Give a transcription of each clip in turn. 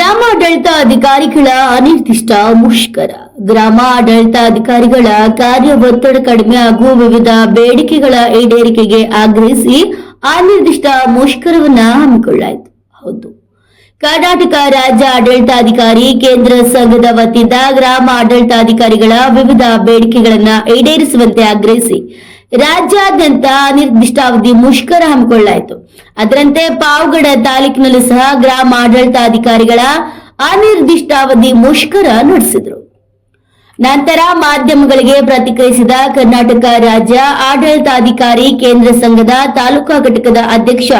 ಗ್ರಾಮಾಡಳಿತಾಧಿಕಾರಿಗಳ ಅನಿರ್ದಿಷ್ಟ ಮುಷ್ಕರ. ಗ್ರಾಮಾಡಳಿತಾಧಿಕಾರಿಗಳ ಕಾರ್ಯ ಒತ್ತಡ ಕಡಿಮೆ ಹಾಗೂ ವಿವಿಧ ಬೇಡಿಕೆಗಳ ಈಡೇರಿಕೆಗೆ ಆಗ್ರಹಿಸಿ ಅನಿರ್ದಿಷ್ಟ ಮುಷ್ಕರವನ್ನ ಹಮ್ಮಿಕೊಳ್ಳಲಾಯಿತು. ಹೌದು. ಕರ್ನಾಟಕ ರಾಜ್ಯ ಆಡಳಿತಾಧಿಕಾರಿ ಕೇಂದ್ರ ಸಂಘದ ವತಿಯಿಂದ ಗ್ರಾಮ ಆಡಳಿತಾಧಿಕಾರಿಗಳ ವಿವಿಧ ಬೇಡಿಕೆಗಳನ್ನು ಈಡೇರಿಸುವಂತೆ ಆಗ್ರಹಿಸಿ ರಾಜ್ಯಾದ್ಯಂತ ಅನಿರ್ದಿಷ್ಟಾವಧಿ ಮುಷ್ಕರ ಹಮ್ಮಿಕೊಳ್ಳಲಾಯಿತು. ಅದರಂತೆ ಪಾವಗಡ ತಾಲೂಕಿನಲ್ಲೂ ಸಹ ಗ್ರಾಮ ಆಡಳಿತಾಧಿಕಾರಿಗಳ ಅನಿರ್ದಿಷ್ಟಾವಧಿ ಮುಷ್ಕರ ನಡೆಸಿದರು. ನಂತರ ಮಾಧ್ಯಮಗಳಿಗೆ ಪ್ರತಿಕ್ರಿಯಿಸಿದ ಕರ್ನಾಟಕ ರಾಜ್ಯ ಆಡಳಿತಾಧಿಕಾರಿ ಕೇಂದ್ರ ಸಂಘದ ತಾಲೂಕಾ ಘಟಕದ ಅಧ್ಯಕ್ಷ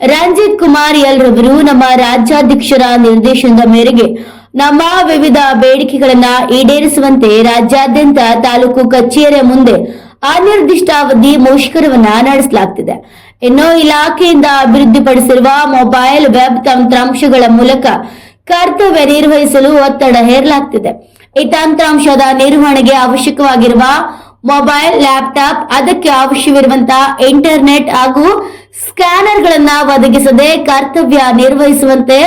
ರಂಜಿತ್ ಕುಮಾರ್ ಎಲ್ ರವರು ನಮ್ಮ ರಾಜ್ಯಾಧ್ಯಕ್ಷರ ನಿರ್ದೇಶನದ ಮೇರೆಗೆ ನಮ್ಮ ವಿವಿಧ ಬೇಡಿಕೆಗಳನ್ನ ಈಡೇರಿಸುವಂತೆ ರಾಜ್ಯಾದ್ಯಂತ ತಾಲೂಕು ಕಚೇರಿಯ ಮುಂದೆ ಅನಿರ್ದಿಷ್ಟಾವಧಿ ಮುಷ್ಕರವನ್ನ ನಡೆಸಲಾಗ್ತಿದೆ. ಇನ್ನು ಇಲಾಖೆಯಿಂದ ಅಭಿವೃದ್ಧಿಪಡಿಸಿರುವ ಮೊಬೈಲ್ ವೆಬ್ ತಂತ್ರಾಂಶಗಳ ಮೂಲಕ ಕರ್ತವ್ಯ ನಿರ್ವಹಿಸಲು ಒತ್ತಡ ಹೇರಲಾಗ್ತಿದೆ. ಈ ತಂತ್ರಾಂಶದ ನಿರ್ವಹಣೆಗೆ ಅವಶ್ಯಕವಾಗಿರುವ ಮೊಬೈಲ್, ಲ್ಯಾಪ್ಟಾಪ್, ಅದಕ್ಕೆ ಅವಶ್ಯವಿರುವಂತಹ ಇಂಟರ್ನೆಟ್ ಹಾಗೂ ಸ್ಕ್ಯಾನರ್ ಗಳನ್ನ ಒದಗಿಸದೆ ಕರ್ತವ್ಯ ನಿರ್ವಹಿಸುವಂತೆ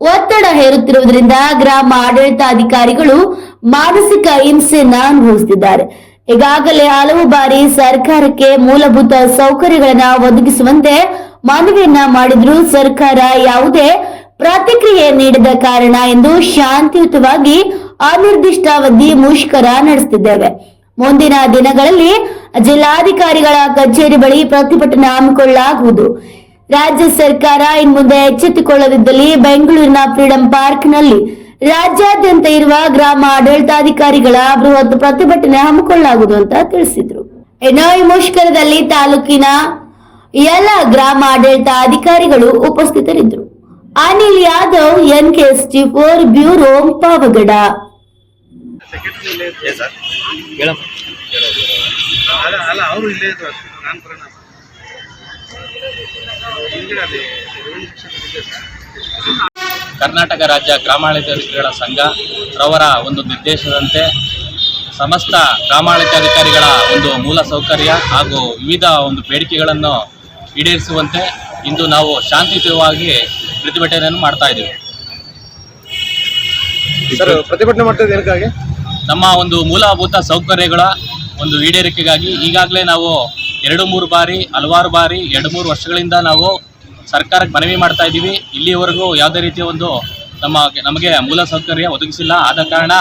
ಒತ್ತಡ ಹೇರುತ್ತಿರುವುದರಿಂದ ಗ್ರಾಮ ಆಡಳಿತಾಧಿಕಾರಿಗಳು ಮಾನಸಿಕ ಹಿಂಸೆಯನ್ನ ಅನುಭವಿಸುತ್ತಿದ್ದಾರೆ. ಈಗಾಗಲೇ ಹಲವು ಬಾರಿ ಸರ್ಕಾರಕ್ಕೆ ಮೂಲಭೂತ ಸೌಕರ್ಯಗಳನ್ನ ಒದಗಿಸುವಂತೆ ಮನವಿಯನ್ನ ಮಾಡಿದ್ರು ಸರ್ಕಾರ ಯಾವುದೇ ಪ್ರತಿಕ್ರಿಯೆ ನೀಡದ ಕಾರಣ ಎಂದು ಶಾಂತಿಯುತವಾಗಿ ಅನಿರ್ದಿಷ್ಟಾವಧಿ ಮುಷ್ಕರ ನಡೆಸುತ್ತಿದ್ದೇವೆ. ಮುಂದಿನ ದಿನಗಳಲ್ಲಿ ಜಿಲ್ಲಾಧಿಕಾರಿಗಳ ಕಚೇರಿ ಬಳಿ ಪ್ರತಿಭಟನೆ ಹಮ್ಮಿಕೊಳ್ಳಲಾಗುವುದು. ರಾಜ್ಯ ಸರ್ಕಾರ ಇನ್ಮುಂದೆ ಎಚ್ಚೆತ್ತುಕೊಳ್ಳದಿದ್ದಲ್ಲಿ ಬೆಂಗಳೂರಿನ ಫ್ರೀಡಂ ಪಾರ್ಕ್ನಲ್ಲಿ ರಾಜ್ಯಾದ್ಯಂತ ಇರುವ ಗ್ರಾಮ ಆಡಳಿತಾಧಿಕಾರಿಗಳ ಬೃಹತ್ ಪ್ರತಿಭಟನೆ ಹಮ್ಮಿಕೊಳ್ಳಲಾಗುವುದು ಅಂತ ತಿಳಿಸಿದ್ರು. ಇನ್ನು ಈ ಮುಷ್ಕರದಲ್ಲಿ ತಾಲೂಕಿನ ಎಲ್ಲ ಗ್ರಾಮ ಆಡಳಿತ ಅಧಿಕಾರಿಗಳು ಉಪಸ್ಥಿತರಿದ್ದರು. Anil Yadav N K four bureau, Pavagada. ಏ ಸರ್ ಹೇಳಮ್ಮ. ಅಲ್ಲ ಅಲ್ಲ ಅವರು ಇಲ್ಲೇ ಇದ್ರು ನಾನು ಬರೋಣ ಹಿಂದ್ಗಡೆ ಅಲ್ಲಿ ರೆವೆನ್ಯೂ ಸೆಕ್ಷನ್ ಇದೆ ಸರ್ ಕರ್ನಾಟಕ ರಾಜ್ಯ ಗ್ರಾಮಾಡಳಿತಾಧಿಕಾರಿಗಳ ಸಂಘ ರವರ ಒಂದು ನಿರ್ದೇಶದಂತೆ ಸಮಸ್ತ ಗ್ರಾಮಾಡಳಿತಾಧಿಕಾರಿಗಳ ಒಂದು ಮೂಲ ಸೌಕರ್ಯ ಹಾಗೂ ವಿವಿಧ ಒಂದು ಬೇಡಿಕೆಗಳನ್ನು ಈಡೇರಿಸುವಂತೆ ಇಂದು ನಾವು ಶಾಂತಿಯುತವಾಗಿ ಪ್ರತಿಭಟನೆಯನ್ನು ಮಾಡ್ತಾ ಇದ್ದೀವಿ. ಸರ್ ಪ್ರತಿಭಟನೆ ಮಾಡ್ತಾ ಏನಕ್ಕಾಗಿ? ನಮ್ಮ ಒಂದು ಮೂಲಭೂತ ಸೌಕರ್ಯಗಳ ಒಂದು ಈಡೇರಿಕೆಗಾಗಿ ಈಗಾಗಲೇ ನಾವು ಎರಡು ಮೂರು ಬಾರಿ ಹಲವಾರು ಬಾರಿ ಎರಡು ಮೂರು ವರ್ಷಗಳಿಂದ ನಾವು ಸರ್ಕಾರಕ್ಕೆ ಮನವಿ ಮಾಡ್ತಾ ಇದ್ದೀವಿ. ಇಲ್ಲಿವರೆಗೂ ಯಾವುದೇ ರೀತಿಯ ಒಂದು ನಮ್ಮ ನಮಗೆ ಮೂಲ ಸೌಕರ್ಯ ಒದಗಿಸಿಲ್ಲ. ಆದ ಕಾರಣ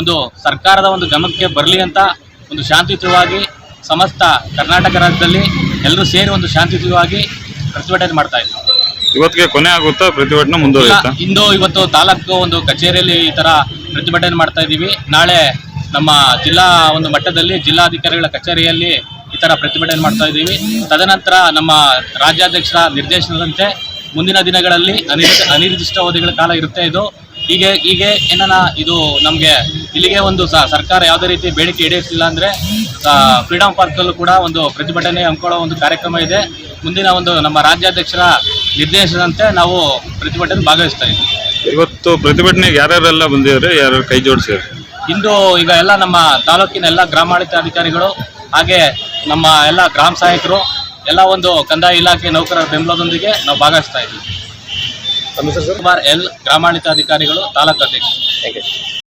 ಒಂದು ಸರ್ಕಾರದ ಒಂದು ಗಮನಕ್ಕೆ ಬರಲಿ ಅಂತ ಒಂದು ಶಾಂತಿಯುತವಾಗಿ ಸಮಸ್ತ ಕರ್ನಾಟಕ ರಾಜ್ಯದಲ್ಲಿ ಎಲ್ಲರೂ ಸೇರಿ ಒಂದು ಶಾಂತಿಯುತವಾಗಿ ಪ್ರತಿಭಟನೆ ಮಾಡ್ತಾ ಇದ್ದೀವಿ. ಇವತ್ತಿಗೆ ಕೊನೆ ಆಗುತ್ತಾ? ಪ್ರತಿಭಟನೆ ಮುಂದುವರಿಯುತ್ತಾ? ಇಂದು ಇವತ್ತು ತಾಲೂಕು ಒಂದು ಕಚೇರಿಯಲ್ಲಿ ಈ ತರ ಪ್ರತಿಭಟನೆ ಮಾಡ್ತಾ ಇದ್ದೀವಿ. ನಾಳೆ ನಮ್ಮ ಜಿಲ್ಲಾ ಒಂದು ಮಟ್ಟದಲ್ಲಿ ಜಿಲ್ಲಾಧಿಕಾರಿಗಳ ಕಚೇರಿಯಲ್ಲಿ ಈ ಥರ ಪ್ರತಿಭಟನೆ ಮಾಡ್ತಾ ಇದ್ದೀವಿ. ತದನಂತರ ನಮ್ಮ ರಾಜ್ಯಾಧ್ಯಕ್ಷರ ನಿರ್ದೇಶನದಂತೆ ಮುಂದಿನ ದಿನಗಳಲ್ಲಿ ಅನಿರ್ದಿಷ್ಟ ಅನಿರ್ದಿಷ್ಟಾವಧಿಗಳ ಕಾಲ ಇರುತ್ತೆ ಇದು. ಹೀಗೆ ಹೀಗೆ ಏನನ್ನ ಇದು ನಮಗೆ ಇಲ್ಲಿಗೆ ಒಂದು ಸರ್ಕಾರ ಯಾವುದೇ ರೀತಿ ಬೇಡಿಕೆ ಈಡೇರಿಸಿಲ್ಲ ಅಂದರೆ ಫ್ರೀಡಮ್ ಪಾರ್ಕಲ್ಲೂ ಕೂಡ ಒಂದು ಪ್ರತಿಭಟನೆ ಹಮ್ಮಿಕೊಳ್ಳೋ ಒಂದು ಕಾರ್ಯಕ್ರಮ ಇದೆ. ಮುಂದಿನ ಒಂದು ನಮ್ಮ ರಾಜ್ಯಾಧ್ಯಕ್ಷರ ನಿರ್ದೇಶನದಂತೆ ನಾವು ಪ್ರತಿಭಟನೆ ಭಾಗವಹಿಸ್ತಾ ಇದ್ದೀವಿ. ಇವತ್ತು ಪ್ರತಿಭಟನೆಗೆ ಯಾರ್ಯಾರೆಲ್ಲ ಬಂದಿದ್ದಾರೆ ಯಾರ್ಯಾರು ಕೈ ಜೋಡಿಸಿದ್ರು ಇಂದು ಈಗ ಎಲ್ಲ ನಮ್ಮ ತಾಲೂಕಿನ ಎಲ್ಲ ಗ್ರಾಮಾಡಳಿತ ಅಧಿಕಾರಿಗಳು ಹಾಗೆ ನಮ್ಮ ಎಲ್ಲ ಗ್ರಾಮ ಸಹಾಯಕರು ಎಲ್ಲ ಒಂದು ಕಂದಾಯ ಇಲಾಖೆ ನೌಕರರ ಬೆಂಬಲದೊಂದಿಗೆ ನಾವು ಭಾಗವಹಿಸ್ತಾ ಇದ್ದೀವಿ. ಕುಮಾರ್ ಎಲ್ ಗ್ರಾಮಾಡಳಿತ ಅಧಿಕಾರಿಗಳು ತಾಲೂಕು ಅಧ್ಯಕ್ಷ ಥ್ಯಾಂಕ್ ಯು